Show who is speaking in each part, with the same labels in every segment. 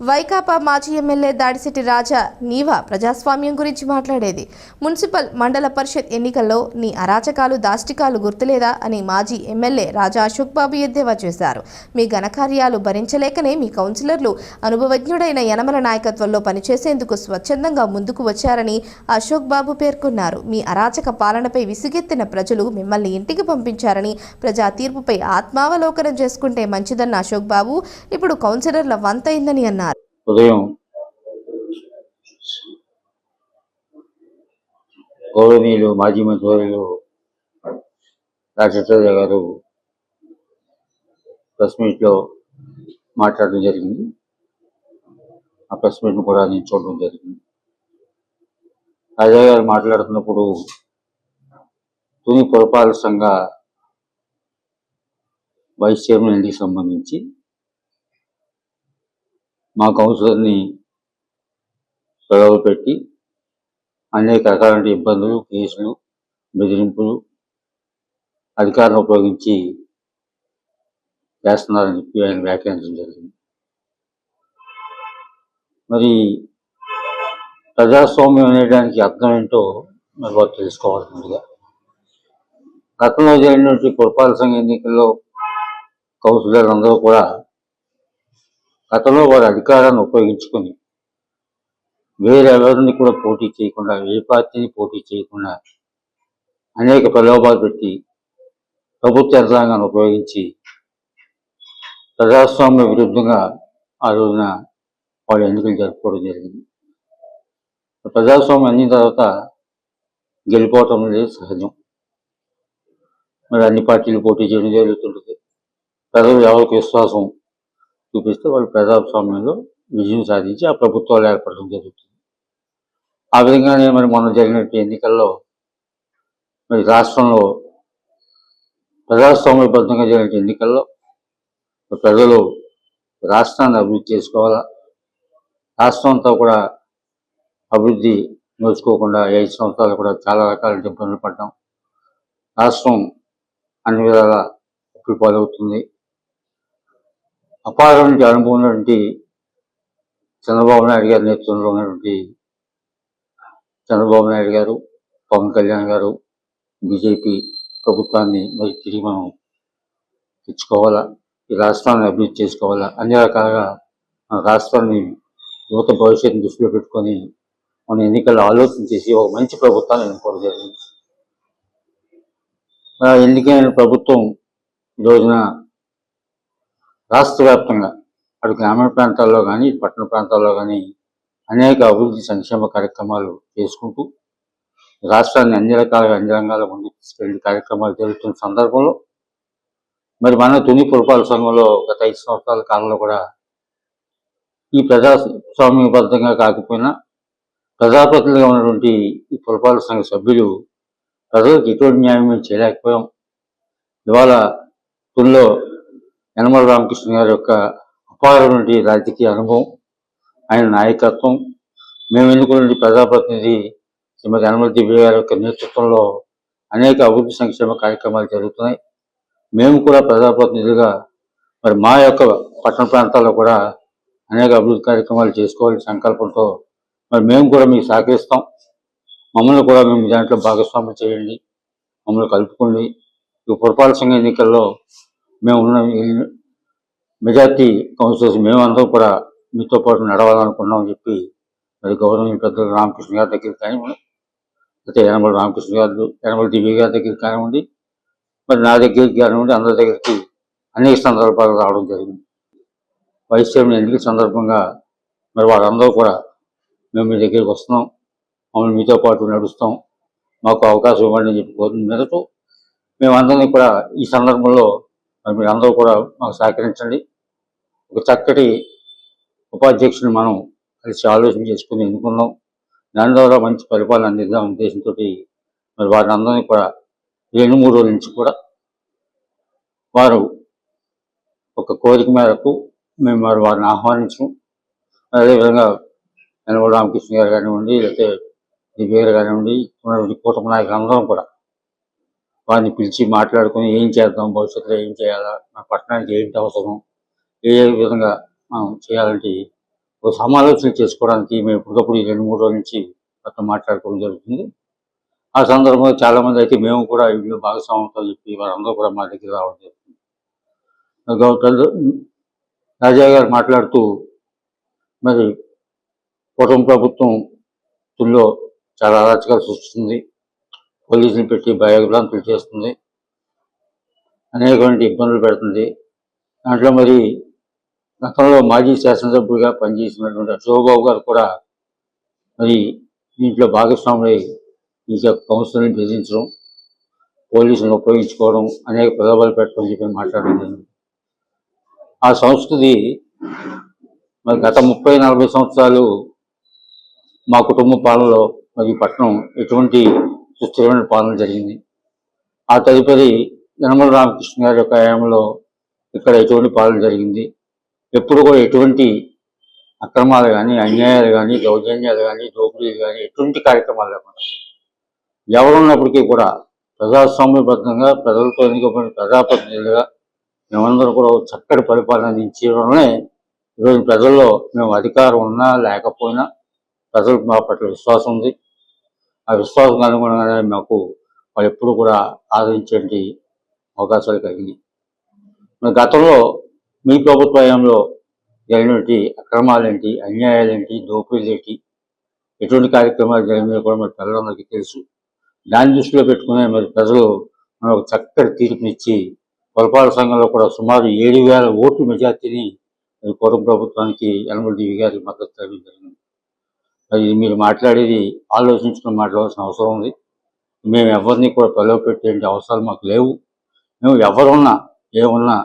Speaker 1: వైకాపా మాజీ ఎమ్మెల్యే దాడిశెట్టి రాజా నీవా ప్రజాస్వామ్యం గురించి మాట్లాడేది. మున్సిపల్ మండల పరిషత్ ఎన్నికల్లో నీ అరాచకాలు దాష్టికాలు గుర్తులేదా అని మాజీ ఎమ్మెల్యే రాజా అశోక్ బాబు ఎద్దేవా చేశారు. మీ ఘనకార్యాలు భరించలేకనే మీ కౌన్సిలర్లు అనుభవజ్ఞుడైన యనమల నాయకత్వంలో పనిచేసేందుకు స్వచ్ఛందంగా ముందుకు వచ్చారని అశోక్ బాబు పేర్కొన్నారు. మీ అరాచక పాలనపై విసుగెత్తిన ప్రజలు మిమ్మల్ని ఇంటికి పంపించారని ప్రజా తీర్పుపై ఆత్మావలోకనం చేసుకుంటే మంచిదన్న అశోక్ బాబు ఇప్పుడు కౌన్సిలర్ల వంతైందని అన్నారు.
Speaker 2: ఉదయం గౌరవనీయులు మాజీ మంత్రివర్యులు రాజశేఖర గారు ప్రెస్ మీట్లో మాట్లాడడం జరిగింది. ఆ ప్రెస్ మీట్ను కూడా నేను చూడడం జరిగింది. రాజా గారు మాట్లాడుతున్నప్పుడు తుని పురపాలక సంఘ వైస్ చైర్మన్కి సంబంధించి మా కౌన్సిలర్ని పెట్టి అనేక రకాలైన ఇబ్బందులు కేసులు బెదిరింపులు అధికారం ఉపయోగించి చేస్తున్నారని చెప్పి ఆయన వ్యాఖ్యానించడం జరిగింది. మరి ప్రజాస్వామ్యం అనేదానికి అర్థం ఏంటో మరి వారు తెలుసుకోవాలి ముందుగా. గతంలో జరిగినటువంటి పురపాలక సంఘ ఎన్నికల్లో కౌన్సిలర్లు అందరూ కూడా గతంలో వారి అధికారాన్ని ఉపయోగించుకొని వేరెవరిని కూడా పోటీ చేయకుండా ఏ పార్టీని పోటీ చేయకుండా అనేక ప్రలోభాలు పెట్టి ప్రభుత్వ యంత్రాంగాన్ని ఉపయోగించి ప్రజాస్వామ్య విరుద్ధంగా ఆ రోజున వాళ్ళు ఎన్నికలు జరుపుకోవడం జరిగింది. ప్రజాస్వామ్యం అయిన తర్వాత గెలిపోవటం అనేది సహజం. మరి అన్ని పార్టీలు పోటీ చేయడం జరుగుతుంటుంది. ప్రజలు ఎవరికి విశ్వాసం చూపిస్తే వాళ్ళు ప్రజాస్వామ్యంలో విజయం సాధించి ఆ ప్రభుత్వాలు ఏర్పడడం జరుగుతుంది. ఆ విధంగానే మరి మొన్న జరిగినటువంటి ఎన్నికల్లో మరి రాష్ట్రంలో ప్రజాస్వామ్యబద్ధంగా జరిగిన ఎన్నికల్లో ప్రజలు రాష్ట్రాన్ని అభివృద్ధి చేసుకోవాలా? రాష్ట్రం అంతా కూడా అభివృద్ధి నోచుకోకుండా ఐదు సంవత్సరాలు కూడా చాలా రకాల ఇబ్బందులు పడ్డాం. రాష్ట్రం అన్ని విధాల అప్పులు పాలవుతుంది. అపారమైన అనుభవం ఉన్నటువంటి చంద్రబాబు నాయుడు గారి నేతృత్వంలో ఉన్నటువంటి చంద్రబాబు నాయుడు గారు పవన్ కళ్యాణ్ గారు బీజేపీ ప్రభుత్వాన్ని మరి తిరిగి మనం తెచ్చుకోవాలా? ఈ రాష్ట్రాన్ని అభివృద్ధి చేసుకోవాలా? అన్ని రకాలుగా మన రాష్ట్రాన్ని యువత భవిష్యత్తుని దృష్టిలో పెట్టుకొని మన ఎన్నికల్లో ఆలోచన చేసి ఒక మంచి ప్రభుత్వాన్ని ఎన్నుకోవడం జరిగింది. ఎన్నికైన ప్రభుత్వం రోజున రాష్ట్ర వ్యాప్తంగా అటు గ్రామీణ ప్రాంతాల్లో కానీ పట్టణ ప్రాంతాల్లో కానీ అనేక అభివృద్ధి సంక్షేమ కార్యక్రమాలు చేసుకుంటూ రాష్ట్రాన్ని అన్ని రకాలుగా అన్ని రంగాల ముందుకు తీసుకెళ్ళే కార్యక్రమాలు జరుగుతున్న సందర్భంలో మరి మన తుని పురపాలక సంఘంలో గత ఐదు సంవత్సరాల కాలంలో కూడా ఈ ప్రజాస్వామ్యబద్ధంగా కాకపోయినా ప్రజాప్రతినిధిగా ఉన్నటువంటి ఈ పురపాలక సంఘ సభ్యులు ప్రజలకు ఎటువంటి న్యాయం చేయలేకపోయాం. ఇవాళ తునిలో యనమల రామకృష్ణ గారి యొక్క అపారమైనటువంటి రాజకీయ అనుభవం ఆయన నాయకత్వం మేము ఎన్నుకున్న ప్రజాప్రతినిధి శ్రీమతి యనమల దివ్య గారి యొక్క నేతృత్వంలో అనేక అభివృద్ధి సంక్షేమ కార్యక్రమాలు జరుగుతున్నాయి. మేము కూడా ప్రజాప్రతినిధులుగా మరి మా యొక్క పట్టణ ప్రాంతాల్లో కూడా అనేక అభివృద్ధి కార్యక్రమాలు చేసుకోవాలని సంకల్పంతో మరి మేము కూడా మీకు సహకరిస్తాం. మమ్మల్ని కూడా మేము దాంట్లో భాగస్వామ్యం చేయండి. మమ్మల్ని కలుపుకోండి. ఈ పురపాలక సంఘ ఎన్నికల్లో మేము ఉన్న మెజార్టీ కౌన్సిలర్స్ మేమందరం కూడా మీతో పాటు నడవాలనుకున్నాం అని చెప్పి మరి గౌరవ పెద్దలు రామకృష్ణ గారి దగ్గర కానివ్వండి అయితే యనమల రామకృష్ణ గారు యనమల దివ్య గారి దగ్గర కానివ్వండి మరి నా దగ్గరికి కానివ్వండి అందరి దగ్గరికి అనేక సందర్భాలు రావడం జరిగింది. వైస్ చైర్మన్ ఎన్నికల సందర్భంగా మరి వాళ్ళందరూ కూడా మేము మీ దగ్గరికి వస్తున్నాం మమ్మల్ని మీతో పాటు నడుస్తాం మాకు అవకాశం ఇవ్వండి అని చెప్పి కోరిన మేరకు మేమందరినీ కూడా ఈ సందర్భంలో మరి మీరు అందరూ కూడా మాకు సహకరించండి. ఒక చక్కటి ఉపాధ్యక్షుని మనం కలిసి ఆలోచన చేసుకుని ఎన్నుకున్నాం దాని ద్వారా మంచి పరిపాలన అందిద్దాం ఉద్దేశంతో మరి వారిని అందరినీ కూడా రెండు మూడు రోజుల నుంచి కూడా వారు ఒక కోరిక మేరకు మేము వారు వారిని ఆహ్వానించడం అదేవిధంగా యనమల రామకృష్ణ గారు కానివ్వండి లేకపోతే దివ్య గారు కానివ్వండి కూటమి నాయకులు అందరం కూడా వారిని పిలిచి మాట్లాడుకొని ఏం చేద్దాం భవిష్యత్తులో ఏం చేయాలా మన పట్టణానికి ఏంటి అవసరం ఏ విధంగా మనం చేయాలంటే ఒక సమాలోచన చేసుకోవడానికి మేము ఇప్పటికప్పుడు ఈ రెండు మూడు రోజుల నుంచి మొత్తం మాట్లాడుకోవడం జరుగుతుంది. ఆ సందర్భంలో చాలామంది అయితే మేము కూడా ఇందులో భాగస్వామ్యంతో చెప్పి వారందరూ కూడా మా దగ్గర రావడం జరుగుతుంది. గౌతమ్ రాజా గారు మాట్లాడుతూ మరి కుటుంబ ప్రభుత్వం తుల్లో చాలా అరాచకాలు సృష్టిస్తుంది. పోలీసులు పెట్టి భయభ్రాంతులు చేస్తుంది. అనేకమైన ఇబ్బందులు పెడుతుంది. దాంట్లో మరి గతంలో మాజీ శాసనసభ్యుడిగా పనిచేసినటువంటి అశోబాబు గారు కూడా మరి దీంట్లో భాగస్వాములై ఈ కౌన్సిల్ని బెదిరించడం పోలీసులను ఉపయోగించుకోవడం అనేక ప్రలోభాలు పెట్టడం చెప్పి మాట్లాడడం ఆ సంస్కృతి మరి గత ముప్పై నలభై సంవత్సరాలు మా కుటుంబ పాలనలో మరి పట్టణం ఎటువంటి సుస్థిరమైన పాలన జరిగింది. ఆ తదుపరి యనమల రామకృష్ణ గారి యొక్క హయాంలో ఇక్కడ ఎటువంటి పాలన జరిగింది. ఎప్పుడు కూడా ఎటువంటి అక్రమాలు కానీ అన్యాయాలు కానీ దౌర్జన్యాలు కానీ దోపిడీలు కానీ ఎటువంటి కార్యక్రమాలు లేకుండా ఎవరున్నప్పటికీ కూడా ప్రజాస్వామ్యబద్ధంగా ప్రజలతో ఎన్నికబడిన ప్రజాప్రతినిధులుగా మేమందరం కూడా చక్కటి పరిపాలన అందించడంలోనే ఈరోజు ప్రజల్లో మేము అధికారం ఉన్నా లేకపోయినా ప్రజలకు మా పట్ల విశ్వాసం ఉంది. ఆ విశ్వాసం అనుగుణంగానే మాకు వాళ్ళు ఎప్పుడు కూడా ఆదరించేటువంటి అవకాశాలు కలిగినాయి. మరి గతంలో మీ ప్రభుత్వ హయాంలో జరిగినటువంటి అక్రమాలేంటి అన్యాయాలేంటి దోపిడీలేంటి ఎటువంటి కార్యక్రమాలు జరిగినవి కూడా మరి ప్రజలందరికీ తెలుసు. దాన్ని దృష్టిలో పెట్టుకునే మరి ప్రజలు మనం ఒక చక్కటి తీర్పునిచ్చి పొలపాల సంఘంలో కూడా సుమారు ఏడు వేల ఓట్ల మెజార్టీని కోరం ప్రభుత్వానికి యనమల దేవి గారికి మద్దతు ఇవ్వడం జరిగింది. అది మీరు మాట్లాడేది ఆలోచించుకుని మాట్లాడాల్సిన అవసరం ఉంది. మేము ఎవరిని కూడా పిలవ పెట్టేటువంటి అవసరాలు మాకు లేవు. మేము ఎవరున్నా ఏమున్నా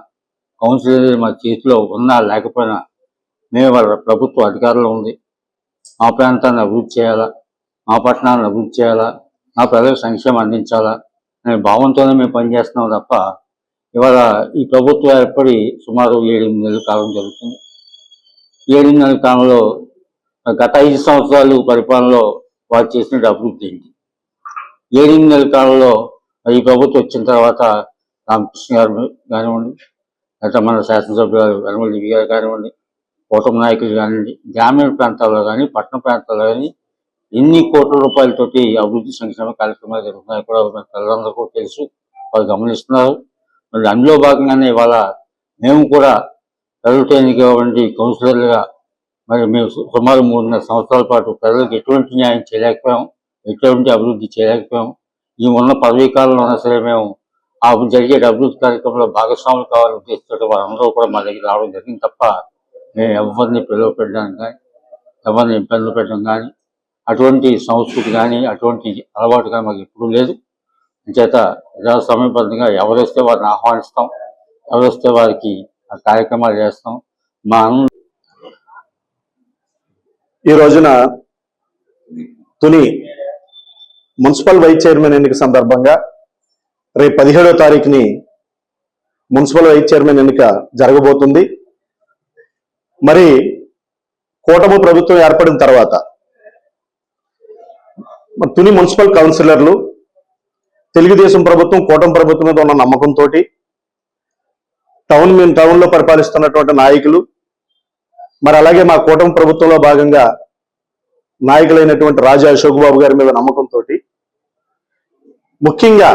Speaker 2: కౌన్సిలర్ అనేది మా చేతిలో ఉన్నా లేకపోయినా మేము వాళ్ళ ప్రభుత్వ అధికారంలో ఉంది. మా ప్రాంతాన్ని అభివృద్ధి చేయాలా? మా పట్టణాన్ని అభివృద్ధి చేయాలా? మా ప్రజలకు సంక్షేమం అందించాలా? అనే భావంతోనే మేము పనిచేస్తున్నాం తప్ప ఇవాళ ఈ ప్రభుత్వం ఏర్పడి సుమారు ఏడెనిమిది నెలల కాలం జరుగుతుంది. ఏడెనిమిది నెలల కాలంలో గత ఐదు సంవత్సరాలు పరిపాలనలో వారు చేసిన అభివృద్ధి ఏంటి? ఏడెనిమిది నెలల కాలంలో ఈ ప్రభుత్వం వచ్చిన తర్వాత రామకృష్ణ గారు కానివ్వండి లేదా మన శాసనసభ్యులు గారు దివి గారు కానివ్వండి కూటమి నాయకులు కానివ్వండి గ్రామీణ ప్రాంతాల్లో కానీ పట్టణ ప్రాంతాల్లో కానీ ఎన్ని కోట్ల రూపాయలతోటి అభివృద్ధి సంక్షేమ కార్యక్రమాలు జరుగుతున్నాయి కూడా మన ప్రజలందరూ కూడా తెలుసు. వాళ్ళు గమనిస్తున్నారు. మరి అందులో భాగంగానే ఇవాళ మేము కూడా ప్రజలతో ఎన్నికటువంటి కౌన్సిలర్లుగా మరి మేము సుమారు మూడున్నర సంవత్సరాల పాటు ప్రజలకు ఎటువంటి న్యాయం చేయలేకపోయాం ఎటువంటి అభివృద్ధి చేయలేకపోయాం. ఈ ఉన్న పదవీ కాలంలో ఉన్నా సరే మేము ఆ జరిగే అభివృద్ధి కార్యక్రమంలో భాగస్వాములు కావాలని ఉద్దేశించడం వారందరూ కూడా మా దగ్గర రావడం జరిగింది తప్ప మేము ఎవరిని పిలువ పెట్టడానికి కానీ ఎవరిని ఇబ్బందులు పెట్టడం కానీ అటువంటి సంస్కృతి కానీ అటువంటి అలవాటు కానీ మాకు ఎప్పుడూ లేదు. చేత సమయబద్ధంగా ఎవరు వస్తే వారిని ఆహ్వానిస్తాం ఎవరు వస్తే వారికి ఆ కార్యక్రమాలు చేస్తాం. మా
Speaker 3: ఈ రోజున తుని మున్సిపల్ వైస్ చైర్మన్ ఎన్నిక సందర్భంగా రేపు పదిహేడో తారీఖుని మున్సిపల్ వైస్ చైర్మన్ ఎన్నిక జరగబోతుంది. మరి కూటమి ప్రభుత్వం ఏర్పడిన తర్వాత తుని మున్సిపల్ కౌన్సిలర్లు తెలుగుదేశం ప్రభుత్వం కూటమి ప్రభుత్వం మీద ఉన్న నమ్మకంతో టౌన్ మేము టౌన్లో పరిపాలిస్తున్నటువంటి నాయకులు మరి అలాగే మా కూటమి ప్రభుత్వంలో భాగంగా నాయకులైనటువంటి రాజా అశోక్ బాబు గారి మీద నమ్మకంతో ముఖ్యంగా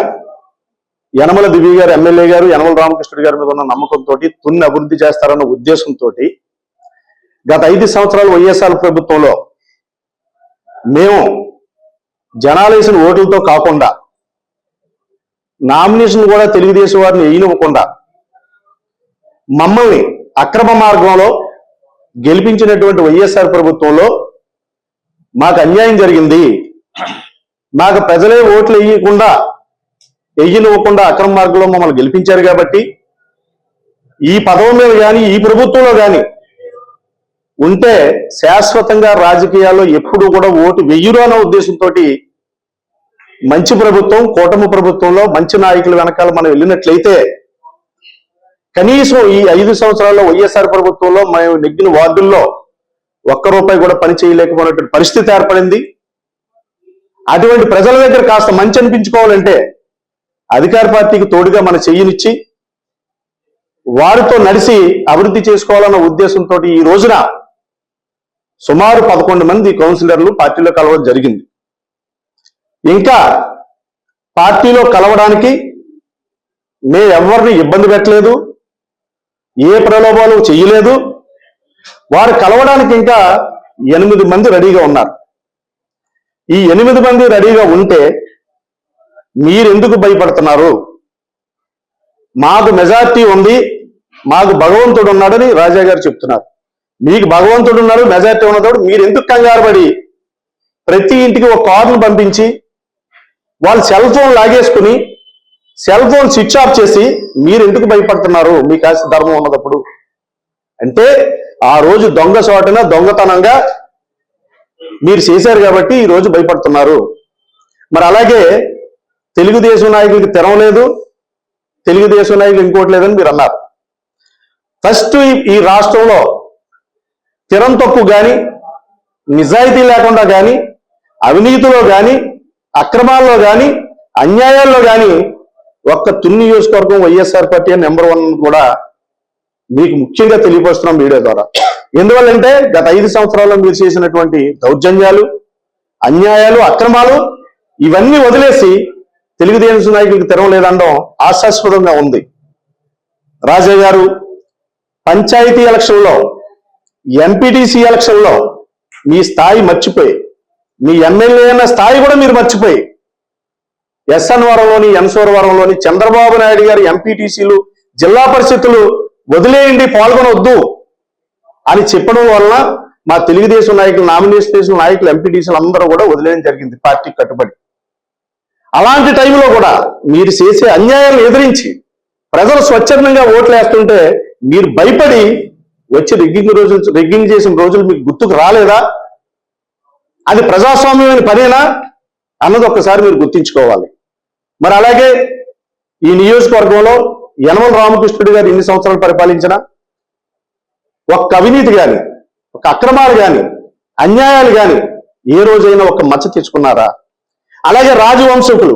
Speaker 3: యనమల దివ్య గారు ఎమ్మెల్యే గారు యనమల రామకృష్ణుడు గారి మీద ఉన్న నమ్మకంతో తున్ని అభివృద్ధి చేస్తారన్న ఉద్దేశంతో గత ఐదు సంవత్సరాలు వైఎస్ఆర్ ప్రభుత్వంలో మేము జనాలేసిన ఓటులతో కాకుండా నామినేషన్ కూడా తెలుగుదేశం వారిని వేయనివ్వకుండా మమ్మల్ని అక్రమ మార్గంలో గెలిపించినటువంటి వైఎస్ఆర్ ప్రభుత్వంలో మాకు అన్యాయం జరిగింది. మాకు ప్రజలే ఓట్లు వేయకుండా వెయ్యనివ్వకుండా అక్రమ మార్గంలో మమ్మల్ని గెలిపించారు కాబట్టి ఈ పదవి మీద కానీ ఈ ప్రభుత్వంలో కానీ ఉంటే శాశ్వతంగా రాజకీయాల్లో ఎప్పుడు కూడా ఓటు వెయ్యరు అన్న ఉద్దేశంతో మంచి ప్రభుత్వం కూటమి ప్రభుత్వంలో మంచి నాయకుల వెనకాల మనం వెళ్ళినట్లయితే కనీసం ఈ ఐదు సంవత్సరాల్లో వైఎస్ఆర్ ప్రభుత్వంలో మేము నెగ్గిన వార్డుల్లో ఒక్క రూపాయి కూడా పని చేయలేకపోయినటువంటి పరిస్థితి ఏర్పడింది. అటువంటి ప్రజల దగ్గర కాస్త మంచి అనిపించుకోవాలంటే అధికార పార్టీకి తోడుగా మన చెయ్యినిచ్చి వారితో నడిచి అభివృద్ధి చేసుకోవాలన్న ఉద్దేశంతో ఈ రోజున సుమారు పదకొండు మంది కౌన్సిలర్లు పార్టీలో కలవడం జరిగింది. ఇంకా పార్టీలో కలవడానికి మే ఎవరిని ఇబ్బంది పెట్టలేదు. ఏ ప్రలోభాలు చేయలేదు. వారు కలవడానికి ఇంకా ఎనిమిది మంది రెడీగా ఉన్నారు. ఈ ఎనిమిది మంది రెడీగా ఉంటే మీరెందుకు భయపడుతున్నారు? మాకు మెజార్టీ ఉంది మాకు భగవంతుడు ఉన్నాడని రాజా గారు చెప్తున్నారు. మీకు భగవంతుడు ఉన్నాడు మెజార్టీ ఉన్నదోడు మీరు ఎందుకు కంగారు పడి ప్రతి ఇంటికి ఒక కార్ను పంపించి వాళ్ళు సెల్ ఫోన్ లాగేసుకుని సెల్ ఫోన్ స్విచ్ ఆఫ్ చేసి మీరు ఎందుకు భయపడుతున్నారు? మీ కాస్త ధర్మం ఉన్నదప్పుడు. అంటే ఆ రోజు దొంగ చోటన దొంగతనంగా మీరు చేశారు కాబట్టి ఈ రోజు భయపడుతున్నారు. మరి అలాగే తెలుగుదేశం నాయకులకి తెరవలేదు తెలుగుదేశం నాయకులు ఇంకోటి లేదని మీరు అన్నారు. ఫస్ట్ ఈ- ఈ రాష్ట్రంలో తిరం తప్పు కానీ నిజాయితీ లేకుండా కానీ అవినీతిలో కానీ అక్రమాల్లో కానీ అన్యాయాల్లో కానీ ఒక్క తుని నియోజకవర్గం వైఎస్ఆర్ పార్టీ నెంబర్ వన్ కూడా మీకు ముఖ్యంగా తెలియపరుస్తున్నాం వీడియో ద్వారా. ఎందువల్లంటే గత ఐదు సంవత్సరాల్లో మీరు చేసినటువంటి దౌర్జన్యాలు అన్యాయాలు అక్రమాలు ఇవన్నీ వదిలేసి తెలుగుదేశం నాయకులకు తెరవలేదనడం ఆశాస్పదంగా ఉంది. రాజా గారు పంచాయతీ ఎలక్షన్లో ఎంపీటీసీ ఎలక్షన్లో మీ స్థాయి మర్చిపోయి మీ ఎమ్మెల్యే అన్న స్థాయి కూడా మీరు మర్చిపోయి ఎస్ఎన్వరంలోని ఎన్సోరవరంలోని చంద్రబాబు నాయుడు గారి ఎంపీటీసీలు జిల్లా పరిషత్తులు వదిలేయండి పాల్గొనవద్దు అని చెప్పడం వలన మా తెలుగుదేశం నాయకులు నామినేషన్ చేసిన నాయకులు ఎంపీటీసీలు అందరూ కూడా వదిలేయడం జరిగింది పార్టీకి కట్టుబడి. అలాంటి టైంలో కూడా మీరు చేసే అన్యాయాలను ఎదిరించి ప్రజలు స్వచ్ఛందంగా ఓట్లు వేస్తుంటే మీరు భయపడి వచ్చి రిగ్గింగ్ రోజులు రిగ్గింగ్ చేసిన రోజులు మీకు గుర్తుకు రాలేదా? అది ప్రజాస్వామ్యమైన పనేనా? అన్నది ఒక్కసారి మీరు గుర్తించుకోవాలి. మరి అలాగే ఈ నియోజకవర్గంలో యనమల రామకృష్ణుడు గారు ఎన్ని సంవత్సరాలు పరిపాలించిన ఒక్క అవినీతి కానీ ఒక అక్రమాలు గాని అన్యాయాలు గాని ఏ రోజైనా ఒక మచ్చ తెచ్చుకున్నారా? అలాగే రాజవంశకులు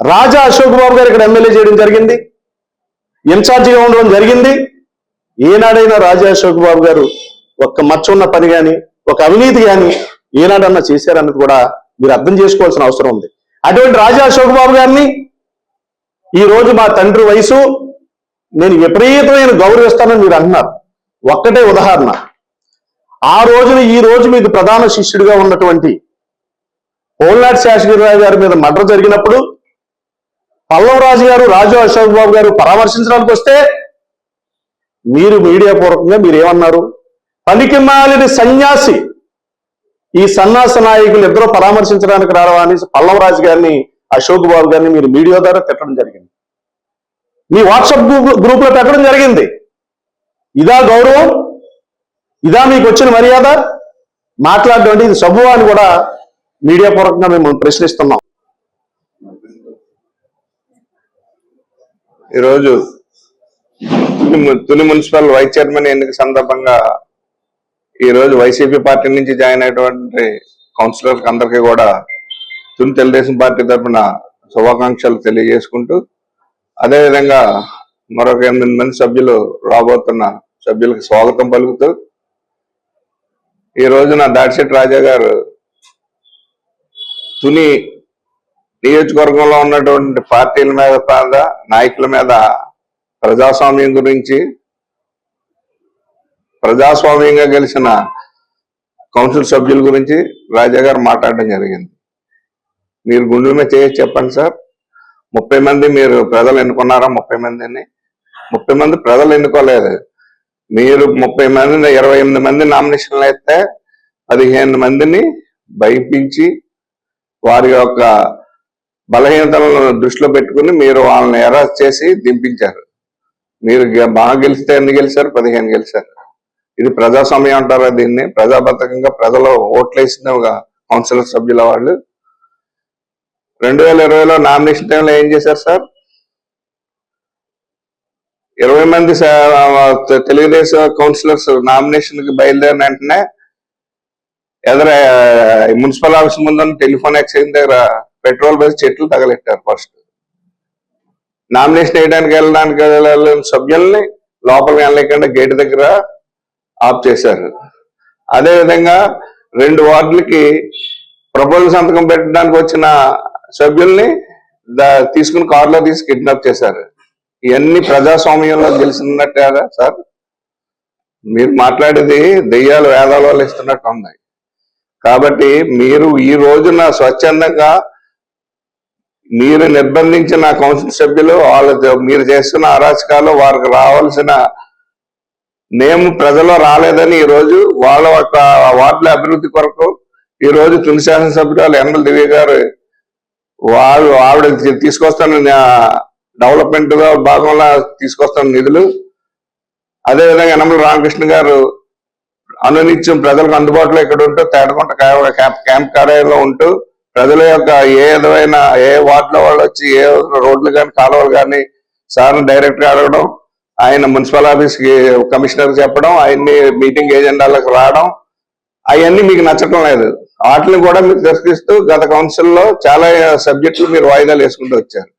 Speaker 3: రాజా అశోక్ బాబు గారు ఇక్కడ ఎమ్మెల్యే చేయడం జరిగింది. ఇన్ఛార్జిగా ఉండడం జరిగింది. ఏనాడైనా రాజా అశోక్ బాబు గారు ఒక్క మచ్చ ఉన్న పని కానీ ఒక అవినీతి కానీ ఏనాడన్నా చేశారన్నది కూడా మీరు అర్థం చేసుకోవాల్సిన అవసరం ఉంది. అటువంటి రాజా అశోక్ బాబు గారిని ఈ రోజు మా తండ్రి వయసు నేను విపరీతమైన గౌరవిస్తానని మీరు అంటున్నారు. ఒక్కటే ఉదాహరణ. ఆ రోజున ఈ రోజు మీకు ప్రధాన శిష్యుడిగా ఉన్నటువంటి పోల్నాటి శేషగిరిరావు గారి మీద మర్డర్ జరిగినప్పుడు పల్లవ రాజు గారు రాజు అశోక్ బాబు గారు పరామర్శించడానికి వస్తే మీరు మీడియా పూర్వకంగా మీరు ఏమన్నారు? పనికిమాలిన సన్యాసి ఈ సన్నాస నాయకులు ఇద్దరు పరామర్శించడానికి రావా అని పల్లవరాజు గారిని అశోక్ బాబు గారిని మీరు మీడియా ద్వారా తిట్టడం జరిగింది. మీ వాట్సాప్ గ్రూప్ గ్రూప్లో పెట్టడం జరిగింది. ఇదా గౌరవం? ఇదా మీకు వచ్చిన మర్యాద? మాట్లాడడం ఇది సబు అని కూడా మీడియా పూర్వకంగా మేము ప్రశ్నిస్తున్నాం.
Speaker 4: ఈరోజు తుని మున్సిపల్ వైస్ చైర్మన్ ఎన్నిక సందర్భంగా ఈ రోజు వైసీపీ పార్టీ నుంచి జాయిన్ అయినటువంటి కౌన్సిలర్స్ అందరికీ కూడా తుని తెలుగుదేశం పార్టీ తరఫున శుభాకాంక్షలు తెలియజేసుకుంటూ అదేవిధంగా మరొక ఎనిమిది మంది సభ్యులు రాబోతున్న సభ్యులకు స్వాగతం పలుకుతూ ఈ రోజున దాడిశెట్టి రాజా గారు తుని నియోజకవర్గంలో ఉన్నటువంటి పార్టీల మీద ప్రాంత నాయకుల మీద ప్రజాస్వామ్యం గురించి ప్రజాస్వామ్యంగా గెలిచిన కౌన్సిల్ సభ్యుల గురించి రాజా గారు మాట్లాడడం జరిగింది. మీరు గుండెల మీద చేసి చెప్పండి సార్. ముప్పై మంది మీరు ప్రజలు ఎన్నుకున్నారా? ముప్పై మందిని. ముప్పై మంది ప్రజలు ఎన్నుకోలేదు. మీరు ముప్పై మంది ఇరవై ఎనిమిది మంది నామినేషన్లు అయితే పదిహేను మందిని భయపించి వారి యొక్క బలహీనతలను దృష్టిలో పెట్టుకుని మీరు వాళ్ళని అరెస్ట్ చేసి దింపించారు. మీరు బాగా గెలిస్తే ఎన్ని గెలిచారు? పదిహేను గెలిచారు. ఇది ప్రజాస్వామ్యం అంటారా దీన్ని? ప్రజాబద్ధకంగా ప్రజలు ఓట్లేసిన కౌన్సిలర్ సభ్యుల వాళ్ళు? రెండు వేల ఇరవైలో నామినేషన్ టైంలో ఏం చేశారు సార్? ఇరవై మంది తెలుగుదేశం కౌన్సిలర్స్ నామినేషన్కి బయలుదేరిన వెంటనే ఎదర మున్సిపల్ ఆఫీస్ ముందు టెలిఫోన్ ఎక్స్చేంజ్ దగ్గర పెట్రోల్ బస్ చెట్లు తగలెట్టారు ఫస్ట్. నామినేషన్ వేయడానికి వెళ్ళడానికి వెళ్ళిన సభ్యుల్ని లోపలికి వెళ్ళలేకుండా గేట్ దగ్గర ఆప్ చేశారు. అదే విధంగా రెండు వార్డులకి ప్రపోజల్ సంతకం పెట్టడానికి వచ్చిన సభ్యుల్ని తీసుకుని కారులో తీసి కిడ్నాప్ చేశారు. ఇవన్నీ ప్రజాస్వామ్యంలో గెలిచినట్టే సార్? మీరు మాట్లాడేది దెయ్యాలు వేదాల వాళ్ళు ఇస్తున్నట్టు ఉంది. కాబట్టి మీరు ఈ రోజున స్వచ్ఛందంగా మీరు నిర్బంధించిన కౌన్సిల్ సభ్యులు వాళ్ళ మీరు చేస్తున్న అరాచకాలు వారికి రావాల్సిన మేము ప్రజల్లో రాలేదని ఈ రోజు వాళ్ళ యొక్క వార్డుల అభివృద్ధి కొరకు ఈ రోజు తుని శాసనసభ్యురాలు ఎన్ఎల్ దివ్య గారు వాళ్ళు ఆవిడ తీసుకొస్తాను డెవలప్మెంట్లో భాగంలో తీసుకొస్తాను నిధులు. అదేవిధంగా యనమల రామకృష్ణ గారు అనునిత్యం ప్రజలకు అందుబాటులో ఇక్కడ ఉంటూ తేటకుంట క్యాంప్ క్యాంప్ కార్యాలయంలో ఉంటూ ప్రజల యొక్క ఏ విధమైన ఏ వార్డులో వాళ్ళు వచ్చి ఏ రోడ్లు కానీ కాలువలు కానీ సార్ని డైరెక్ట్గా అడగడం ఆయన మున్సిపల్ ఆఫీస్కి కమిషనర్ చెప్పడం ఆయన్ని మీటింగ్ ఏజెండాలకు రావడం అవన్నీ మీకు నచ్చటం లేదు. వాటిని కూడా మీరు దర్శిస్తూ గత కౌన్సిల్లో చాలా సబ్జెక్టులు మీరు వాయిదాలు వేసుకుంటూ వచ్చారు.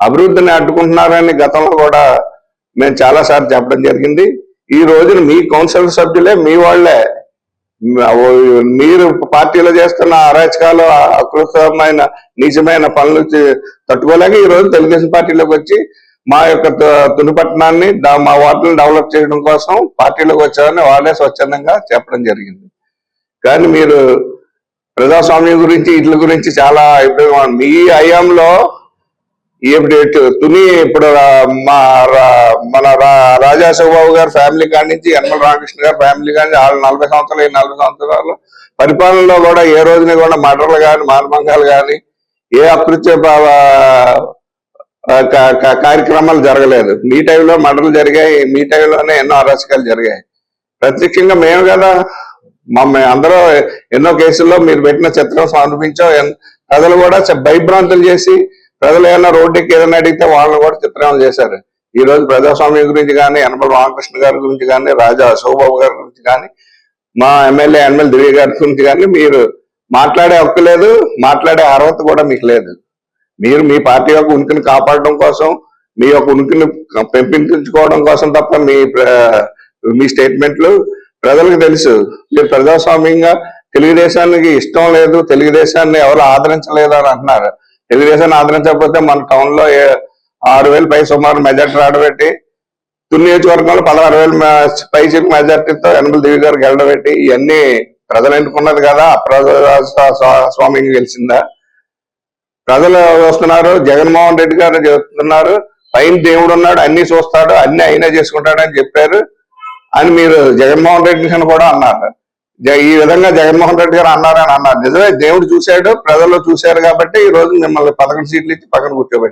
Speaker 4: అభివృద్ధిని అడ్డుకుంటున్నారని గతంలో కూడా మేము చాలా సార్లు చెప్పడం జరిగింది. ఈ రోజున మీ కౌన్సిల్ సభ్యులే మీ వాళ్ళే. మీరు పార్టీలో చేస్తున్న అరాచకాలు అకృతమైన నిజమైన పనులు తట్టుకోలేక ఈ రోజు తెలుగుదేశం పార్టీలోకి వచ్చి మా యొక్క త- తుని పట్టణాన్ని మా వార్డులను డెవలప్ చేయడం కోసం పార్టీలోకి వచ్చారని వాళ్ళే స్వచ్ఛందంగా చెప్పడం జరిగింది. కానీ మీరు ప్రజాస్వామ్యం గురించి ఇట్ల గురించి చాలా ఇబ్బంది మీ హయాంలో ఇప్పుడు తుని ఇప్పుడు మా రా- మన రా- రాజా గారి ఫ్యామిలీ కాడి నుంచి యనమల రామకృష్ణ గారి ఫ్యామిలీ కానీ వాళ్ళు నలభై సంవత్సరాలు ఈ నలభై సంవత్సరాలు పరిపాలనలో కూడా ఏ రోజున కూడా మర్డర్లు కానీ మానభంగాలు కానీ ఏ అకృత్య కార్యక్రమాలు జరగలేదు. మీ టైంలో మటలు జరిగాయి మీ టైంలోనే ఎన్నో అరాచకాలు జరిగాయి. ప్రత్యక్షంగా మేము కదా మా అందరూ ఎన్నో కేసుల్లో మీరు పెట్టిన చిత్రం సమర్పించాం ప్రజలు కూడా భయభ్రాంతులు చేసి ప్రజలు ఏమైనా రోడ్డుకి ఏదైనా అడిగితే వాళ్ళని కూడా చిత్రం చేశారు. ఈ రోజు ప్రజాస్వామ్యం గురించి కానీ యనమల రామకృష్ణ గారి గురించి కానీ రాజా శివబాబు గారి గురించి కానీ మా ఎమ్మెల్యే ఎమ్మెల్యే దివ్య గారి గురించి కానీ మీరు మాట్లాడే హక్కు లేదు మాట్లాడే అర్హత కూడా మీకు లేదు. మీరు మీ పార్టీ యొక్క ఉనికిని కాపాడడం కోసం మీ యొక్క ఉనికిని పెంపించుకోవడం కోసం తప్ప మీ మీ స్టేట్మెంట్లు ప్రజలకు తెలుసు. మీరు ప్రజాస్వామ్యంగా తెలుగుదేశానికి ఇష్టం లేదు తెలుగుదేశాన్ని ఎవరు ఆదరించలేదు అని అంటున్నారు. తెలుగుదేశాన్ని ఆదరించకపోతే మన టౌన్లో ఆరు వేలు పై సుమారు మెజార్టీ రాడబెట్టి తుని నియోజకవర్గంలో పదహారు వేలు పై చెప్పి మెజార్టీతో ఎనభై దివి గారు గెలడబెట్టి ఇవన్నీ ప్రజలు ఎన్నుకున్నది కదా స్వామికి గెలిచిందా? ప్రజలు వస్తున్నారు జగన్మోహన్ రెడ్డి గారు చెప్తున్నారు పైన దేవుడు ఉన్నాడు అన్ని చూస్తాడు అన్ని అయినా చేసుకుంటాడు అని చెప్పారు అని మీరు జగన్మోహన్ రెడ్డి కూడా అన్నారు. జ- ఈ విధంగా జగన్మోహన్ రెడ్డి గారు అన్నారని అన్నారు. నిజమే దేవుడు చూశాడు ప్రజలు చూశారు కాబట్టి ఈ రోజు మిమ్మల్ని పదకొండు సీట్లు ఇచ్చి పక్కన కూర్చోబెట్టి